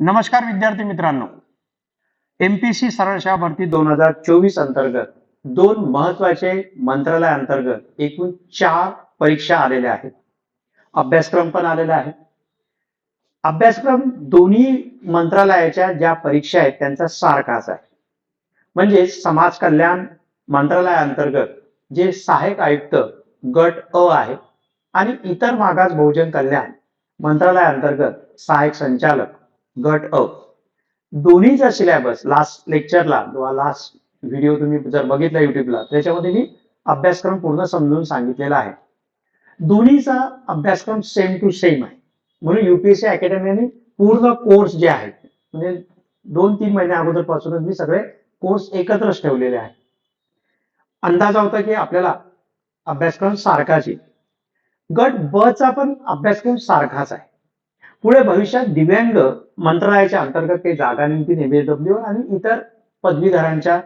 नमस्कार विद्यार्थी मित्रांनो. एमपीसी सरळशा भरती दोन हजार चोवीस अंतर्गत दोन महत्त्वाचे मंत्रालय अंतर्गत एकूण चार परीक्षा आलेल्या आहेत. अभ्यासक्रम पण आलेला आहे. अभ्यासक्रम दोन्ही मंत्रालयाच्या ज्या परीक्षा आहेत त्यांचा सारखाच आहे. म्हणजे समाज कल्याण मंत्रालयाअंतर्गत जे सहाय्यक आयुक्त गट अ आहे आणि इतर मागास बहुजन कल्याण मंत्रालयाअंतर्गत सहाय्यक संचालक गट अ. दोन्हीचा सिलेबस लास्ट लेक्चरला किंवा लास्ट व्हिडिओ तुम्ही जर बघितला युट्यूबला त्याच्यामध्ये मी अभ्यासक्रम पूर्ण समजून सांगितलेला आहे. दोन्हीचा अभ्यासक्रम सेम टू सेम आहे. म्हणून युपीएससी अकॅडमीने पूर्ण कोर्स जे आहेत म्हणजे दोन तीन महिन्या अगोदरपासूनच मी सगळे कोर्स एकत्रच ठेवलेले आहे अंदाज होता की आपल्याला अभ्यासक्रम सारखाच आहे गट ब चा पण अभ्यासक्रम सारखाच आहे. पुढे भविष्यात दिव्यांग मंत्रालयाच्या अंतर्गत काही जागा निघतील एमएसडब्ल्यू आणि इतर पदवीधरांच्या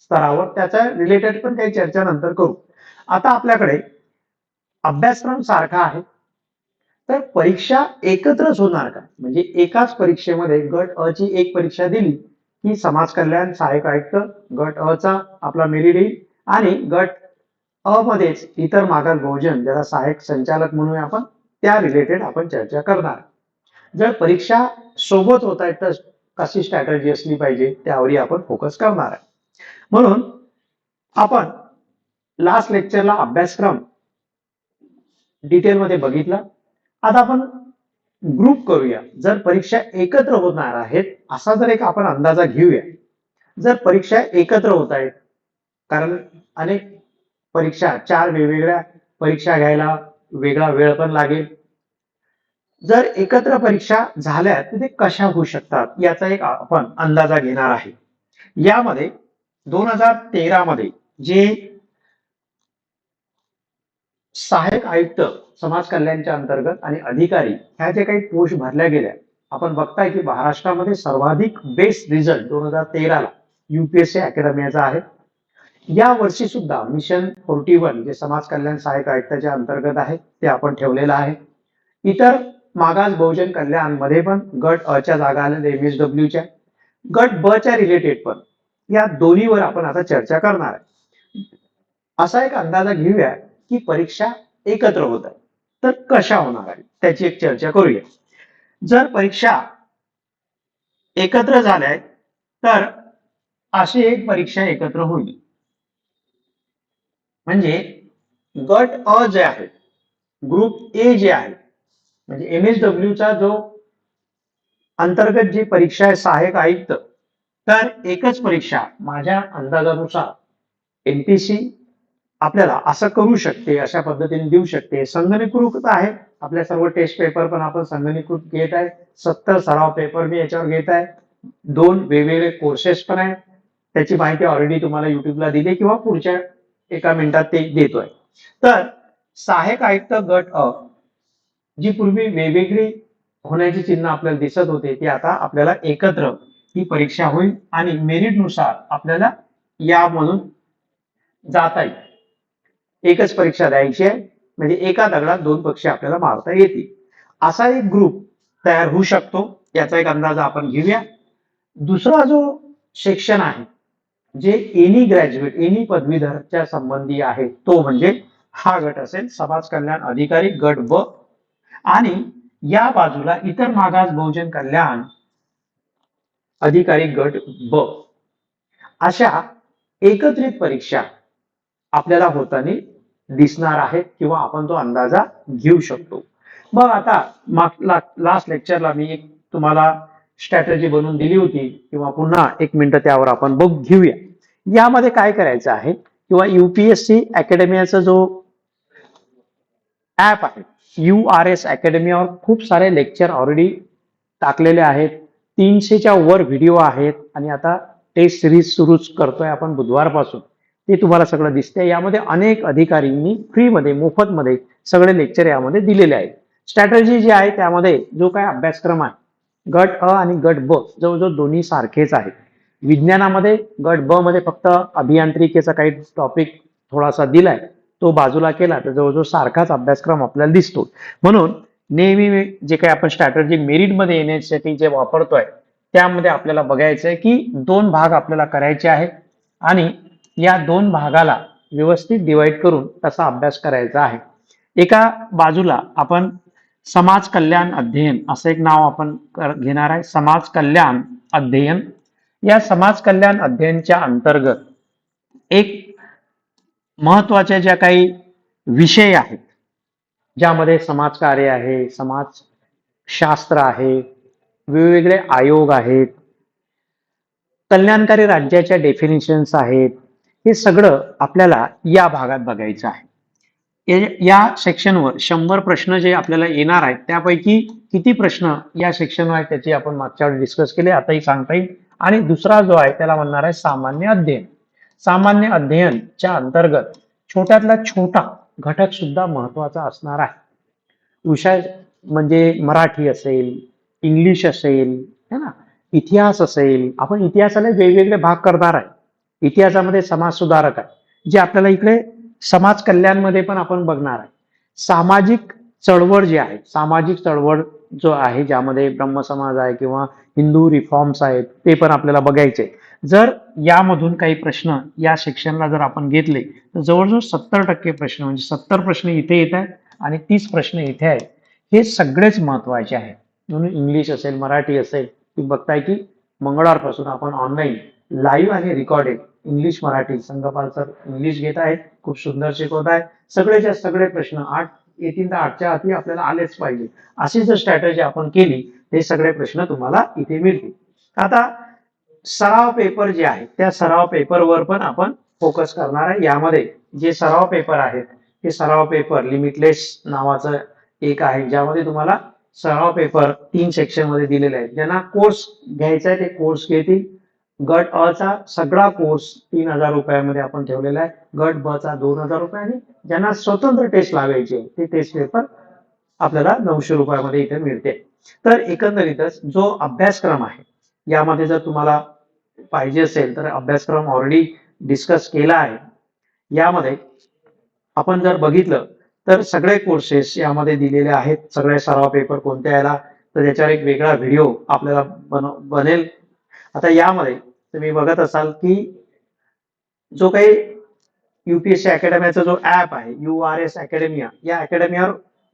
स्तरावर. त्याच्या रिलेटेड पण काही चर्चा नंतर करू. आता आपल्याकडे अभ्यासक्रम सारखा आहे. तर परीक्षा एकत्रच होणार का? म्हणजे एकाच परीक्षेमध्ये गट अ ची एक परीक्षा दिली की समाज कल्याण सहाय्यक आयुक्त गट अ चा आपला मेरिट येईल आणि गट अ मध्येच इतर मागास बहुजन ज्याला सहाय्यक संचालक म्हणूया आपण त्या रिलेटेड आपण चर्चा करणार. जर परीक्षा सोबत होत आहेत तर कशी स्ट्रॅटर्जी असली पाहिजे त्यावरही आपण फोकस करणार आहे. म्हणून आपण लास्ट लेक्चरला अभ्यासक्रम डिटेलमध्ये बघितला. आता आपण ग्रुप करूया. जर परीक्षा एकत्र होणार आहेत असा जर एक आपण अंदाजा घेऊया. जर परीक्षा एकत्र होत आहेत कारण अनेक परीक्षा चार वेगवेगळ्या परीक्षा घ्यायला वेगळा वेळ पण लागेल. जर एकत्र परीक्षा झाल्या तर ते कशा होऊ शकतात? याचा एक आपण अंदाजा घेणार आहे. यामध्ये दोन हजार तेरा मध्ये जे सहाय्यक आयुक्त समाज कल्याणच्या अंतर्गत आणि अधिकारी ह्या जे काही पोस्ट भरल्या गेल्या आपण बघताय की महाराष्ट्रामध्ये सर्वाधिक बेस्ट रिझल्ट दोन हजार तेराला युपीएससी अकॅडमीचा आहे. या वर्षी सुद्धा मिशन फोर्टी वन जे समाज कल्याण सहाय्यक आयुक्ताच्या अंतर्गत आहे ते आपण ठेवलेलं आहे. इतर मागास बहुजन कल्याणमध्ये पण गट अ च्या जागा आल्या एमएसडब्ल्यूच्या गट ब च्या रिलेटेड पण. या दोन्हीवर आपण आता चर्चा करणार आहे. असा एक अंदाजा घेऊया की परीक्षा एकत्र होत आहे. तर कशा होणार आहे त्याची एक चर्चा करूया. जर परीक्षा एकत्र झाल्या तर अशी एक परीक्षा एकत्र होईल. म्हणजे गट अ जे आहे ग्रुप ए जे आहे म्हणजे एम एस डब्ल्यूचा जो अंतर्गत जी परीक्षा आहे सहाय्यक आयुक्त तर एकच परीक्षा माझ्या अंदाजानुसार एमपीसी आपल्याला असं करू शकते अशा पद्धतीने देऊ शकते. संगणकीकृत आहे. आपल्या सर्व टेस्ट पेपर पण आपण संगणकीकृत घेत आहे. सत्तर सराव पेपर मी याच्यावर घेत आहे. दोन वेगवेगळे कोर्सेस पण आहेत. त्याची माहिती ऑलरेडी तुम्हाला युट्यूबला दिली किंवा पुढच्या एका मिनिटात ते देतोय. तर सहाय्यक आयुक्त गट अ जी पूर्वी वेगवेगळी होण्याची चिन्ह आपल्याला दिसत होते ती आता आपल्याला एकत्र ही परीक्षा होईल आणि मेरिटनुसार आपल्याला यामधून जाता येईल. एकच परीक्षा द्यायची आहे म्हणजे एका दगडात दोन पक्षी आपल्याला मारता येतील. असा एक ग्रुप तयार होऊ शकतो याचा एक अंदाज आपण घेऊया. दुसरा जो सेक्शन आहे जे एनी ग्रॅज्युएट एनी पदवीधरच्या संबंधी आहे तो म्हणजे हा गट असेल समाज कल्याण अधिकारी गट ब आणि या बाजूला इतर मागास बहुजन कल्याण अधिकारी गट ब. अशा एकत्रित परीक्षा आपल्याला होताना दिसणार आहेत किंवा आपण तो अंदाजा घेऊ शकतो. मग आता लास्ट लेक्चरला मी एक तुम्हाला स्ट्रॅटजी बनवून दिली होती किंवा पुन्हा एक मिनिट त्यावर आपण बघ घेऊया. यामध्ये काय करायचं आहे? किंवा युपीएससी अकॅडमीचा जो ऍप आहे यू आर एस अकॅडमीवर खूप सारे लेक्चर ऑलरेडी टाकलेले आहेत. तीनशेच्या वर व्हिडिओ आहेत. आणि आता टेस्ट सिरीज सुरूच करतोय आपण बुधवारपासून. ते तुम्हाला सगळं दिसते यामध्ये अनेक अधिकारींनी फ्रीमध्ये मोफतमध्ये सगळे लेक्चर यामध्ये दिलेले आहेत. स्ट्रॅटर्जी जी आहे त्यामध्ये जो काय अभ्यासक्रम आहे गट अ आणि गट ब जवळजवळ दोन्ही सारखेच आहेत. विज्ञानामध्ये गट ब मध्ये फक्त अभियांत्रिकेचा काही टॉपिक थोडासा दिलाय. तो बाजूला केला तर जवळजवळ सारखाच अभ्यासक्रम आपल्याला दिसतो. म्हणून नेहमी जे काही आपण स्ट्रॅटर्जी मेरिटमध्ये येण्यासाठी जे वापरतोय त्यामध्ये आपल्याला बघायचं आहे की दोन भाग आपल्याला करायचे आहेत आणि या दोन भागाला व्यवस्थित डिवाइड करून तसा अभ्यास करायचा आहे. एका बाजूला आपण समाज कल्याण अध्ययन असं एक नाव आपण घेणार आहे समाज कल्याण अध्ययन. या समाज कल्याण अध्ययनच्या अंतर्गत एक महत्त्वाच्या ज्या काही विषय आहेत ज्यामध्ये समाजकार्य आहे समाजशास्त्र आहे वेगवेगळे आयोग आहेत कल्याणकारी राज्याच्या डेफिनेशन्स आहेत हे सगळं आपल्याला या भागात बघायचं आहे. या सेक्शनवर शंभर प्रश्न जे आपल्याला येणार आहेत त्यापैकी किती प्रश्न या सेक्शनवर आहेत त्याची आपण मागच्या वेळी डिस्कस केले आताही सांगता येईल. आणि दुसरा जो आहे त्याला म्हणणार आहे सामान्य अध्ययन. सामान्य अध्ययनच्या अंतर्गत छोट्यातला छोटा घटक सुद्धा महत्त्वाचा असणार आहे. विषय म्हणजे मराठी असेल इंग्लिश असेल है ना? इतिहास असेल आपण इतिहासाला वेगवेगळे भाग करणार आहे. इतिहासामध्ये समाज सुधारक आहे. जे आपल्याला इकडे समाज कल्याणमध्ये पण आपण बघणार आहे. सामाजिक चळवळ जी आहे सामाजिक चळवळ जो आहे ज्यामध्ये ब्रह्मसमाज आहे किंवा हिंदू रिफॉर्म्स आहेत ते पण आपल्याला बघायचे. जर यामधून काही प्रश्न या सेक्शनला जर आपण घेतले तर जवळजवळ सत्तर टक्के प्रश्न म्हणजे सत्तर प्रश्न इथे येत आहेत आणि तीस प्रश्न इथे आहेत. हे सगळेच महत्त्वाचे आहेत. म्हणून इंग्लिश असेल मराठी असेल तुम्ही बघताय की मंगळवारपासून आपण ऑनलाईन लाईव्ह आणि recorded English Marathi. Sangpal sir English घेत आहेत खूप सुंदर शिकवत आहे सगळेच्या सगळे प्रश्न आठ येतील तर आठच्या आधी आपल्याला आलेच पाहिजे. अशी जर स्ट्रॅटजी आपण केली ते सगळे प्रश्न तुम्हाला इथे मिळतील. आता सराव पेपर जे आहे त्या सराव पेपरवर पण आपण फोकस करणार आहे. यामध्ये जे सराव पेपर आहेत ते सराव पेपर लिमिटलेस नावाचं एक आहे ज्यामध्ये तुम्हाला सराव पेपर तीन सेक्शनमध्ये दिलेले आहेत. ज्यांना कोर्स घ्यायचा आहे ते कोर्स घेतील. गट अ चा सगळा कोर्स तीन हजार रुपयामध्ये आपण ठेवलेला आहे. गट ब चा दोन हजार रुपये आणि ज्यांना स्वतंत्र टेस्ट लावायची आहे ते टेस्ट पेपर आपल्याला नऊशे रुपयामध्ये इथे मिळते. तर एकंदरीतच जो अभ्यासक्रम आहे यामध्ये जर तुम्हाला पाहिजे असेल तर अभ्यासक्रम ऑलरेडी डिस्कस केला आहे. यामध्ये आपण जर बघितलं तर सगळे कोर्सेस यामध्ये दिलेले आहेत. सगळे सराव पेपर कोणत्या याला तर त्याच्यावर एक वेगळा व्हिडिओ आपल्याला बन बनेल. आता यामध्ये तुम्ही बघत असाल की जो काही युपीएससी अकॅडमीचा जो ऍप आहे यू आर एस अकॅडमिया या अकॅडमीवर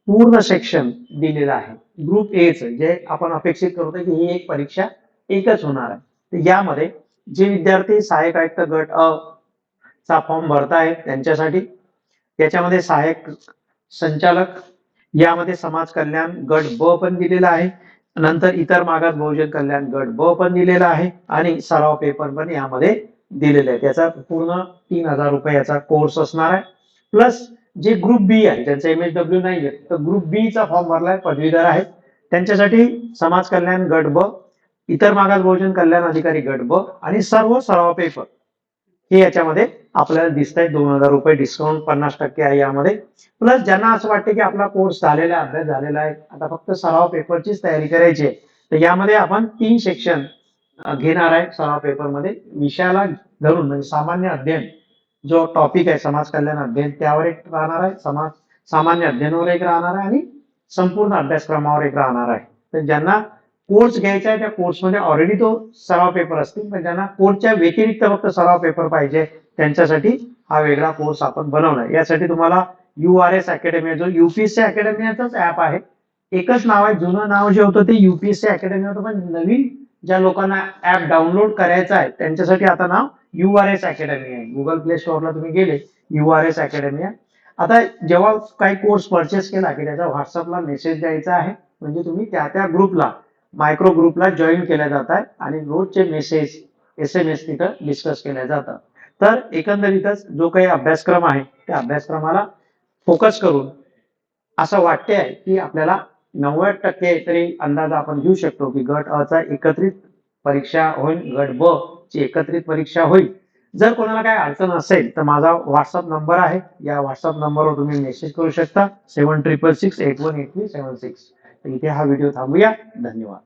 पूर्ण सेक्शन दिलेलं आहे. ग्रुप एच जे आपण अपेक्षित करतो की ही एक परीक्षा एकच होणार आहे. यामध्ये जे विद्यार्थी सहाय्यक आयुक्त गट अ चा फॉर्म भरतायत त्यांच्यासाठी त्याच्यामध्ये सहाय्यक संचालक यामध्ये समाज कल्याण गट ब पण दिलेला आहे नंतर इतर मागास बहुजन कल्याण गट ब पण दिलेला आहे आणि सराव पेपर पण यामध्ये दिलेले आहे त्याचा पूर्ण तीन हजार रुपये याचा कोर्स असणार आहे. प्लस जे ग्रुप बी आहे ज्यांचं एम एस डब्ल्यू नाही आहे तर ग्रुप बी चा फॉर्म भरलाय पदवीधर आहेत. त्यांच्यासाठी समाज कल्याण गट ब इतर मागास बहुजन कल्याण अधिकारी गट ब आणि सर्व सराव पेपर हे याच्यामध्ये आपल्याला दिसत आहे दोन हजार रुपये डिस्काउंट पन्नास टक्के आहे यामध्ये. प्लस ज्यांना असं वाटतं की आपला कोर्स झालेला आहे अभ्यास झालेला आहे आता फक्त सराव पेपरचीच तयारी करायची आहे तर यामध्ये आपण तीन सेक्शन घेणार आहे सराव पेपरमध्ये विषयाला धरून म्हणजे सामान्य अध्ययन जो टॉपिक आहे समाज कल्याण अध्ययन त्यावर एक राहणार आहे समाज सामान्य अध्ययनावर एक राहणार आहे आणि संपूर्ण अभ्यासक्रमावर एक राहणार आहे. तर ज्यांना कोर्स घ्यायचा आहे त्या कोर्समध्ये ऑलरेडी तो सराव पेपर असतील. पण ज्यांना कोर्सच्या व्यतिरिक्त फक्त सराव पेपर पाहिजे त्यांच्यासाठी हा वेगळा कोर्स आपण बनवला यासाठी तुम्हाला यू आर एस अकॅडमी जो युपीएससी अकॅडमीचाच ऍप आहे. एकच नाव आहे. जुनं नाव जे होतं ते युपीएससी अकॅडमी होतं. पण नवीन ज्या लोकांना ऍप डाउनलोड करायचं आहे त्यांच्यासाठी आता नाव यू आर एस अकॅडमी आहे. गुगल प्ले स्टोअरला तुम्ही गेले यू आर एस अकॅडमी आहे. आता जेव्हा काही कोर्स परचेस केला की त्याचा व्हॉट्सअपला मेसेज द्यायचा आहे म्हणजे तुम्ही त्या त्या ग्रुपला मायक्रो ग्रुपला जॉईन केल्या जात आहे आणि रोजचे मेसेज एस एम एस तिथं डिस्कस केल्या जातात. तर एकंदरीतच जो काही अभ्यासक्रम आहे त्या अभ्यासक्रमाला फोकस करून असं वाटते आहे की आपल्याला नव्वद टक्के तरी अंदाज आपण घेऊ शकतो की गट अ चा एकत्रित परीक्षा होईल गट ब ची एकत्रित परीक्षा होईल. जर कोणाला काही अडचण असेल तर माझा व्हॉट्सअप नंबर आहे. या व्हॉट्सअप नंबरवर तुम्ही मेसेज करू शकता. Seven triple six eight one eight three seven six इथे हा व्हिडिओ थांबूया. धन्यवाद.